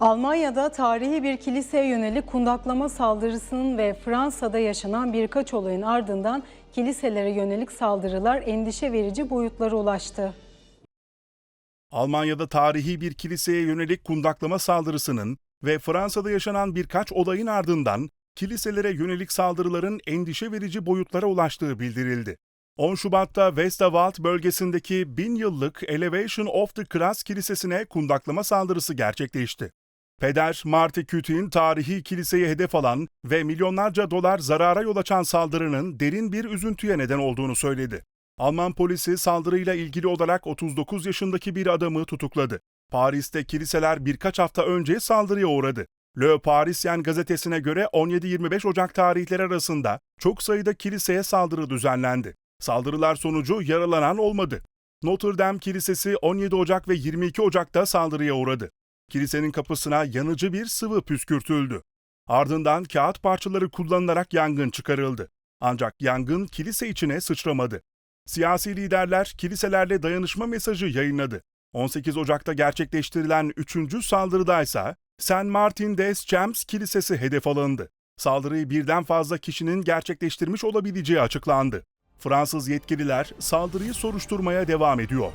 Almanya'da tarihi bir kiliseye yönelik kundaklama saldırısının ve Fransa'da yaşanan birkaç olayın ardından kiliselere yönelik saldırılar endişe verici boyutlara ulaştı. Almanya'da tarihi bir kiliseye yönelik kundaklama saldırısının ve Fransa'da yaşanan birkaç olayın ardından kiliselere yönelik saldırıların endişe verici boyutlara ulaştığı bildirildi. 10 Şubat'ta Westerwald bölgesindeki bin yıllık Elevation of the Cross Kilisesi'ne kundaklama saldırısı gerçekleşti. Peder Marty Küt'in tarihi kiliseye hedef alan ve milyonlarca dolar zarara yol açan saldırının derin bir üzüntüye neden olduğunu söyledi. Alman polisi saldırıyla ilgili olarak 39 yaşındaki bir adamı tutukladı. Paris'te kiliseler birkaç hafta önce saldırıya uğradı. Le Parisien gazetesine göre 17-25 Ocak tarihleri arasında çok sayıda kiliseye saldırı düzenlendi. Saldırılar sonucu yaralanan olmadı. Notre Dame Kilisesi 17 Ocak ve 22 Ocak'ta saldırıya uğradı. Kilisenin kapısına yanıcı bir sıvı püskürtüldü. Ardından kağıt parçaları kullanılarak yangın çıkarıldı. Ancak yangın kilise içine sıçramadı. Siyasi liderler kiliselerle dayanışma mesajı yayınladı. 18 Ocak'ta gerçekleştirilen 3. saldırıdaysa Saint Martin des Champs Kilisesi hedef alındı. Saldırıyı birden fazla kişinin gerçekleştirmiş olabileceği açıklandı. Fransız yetkililer saldırıyı soruşturmaya devam ediyor.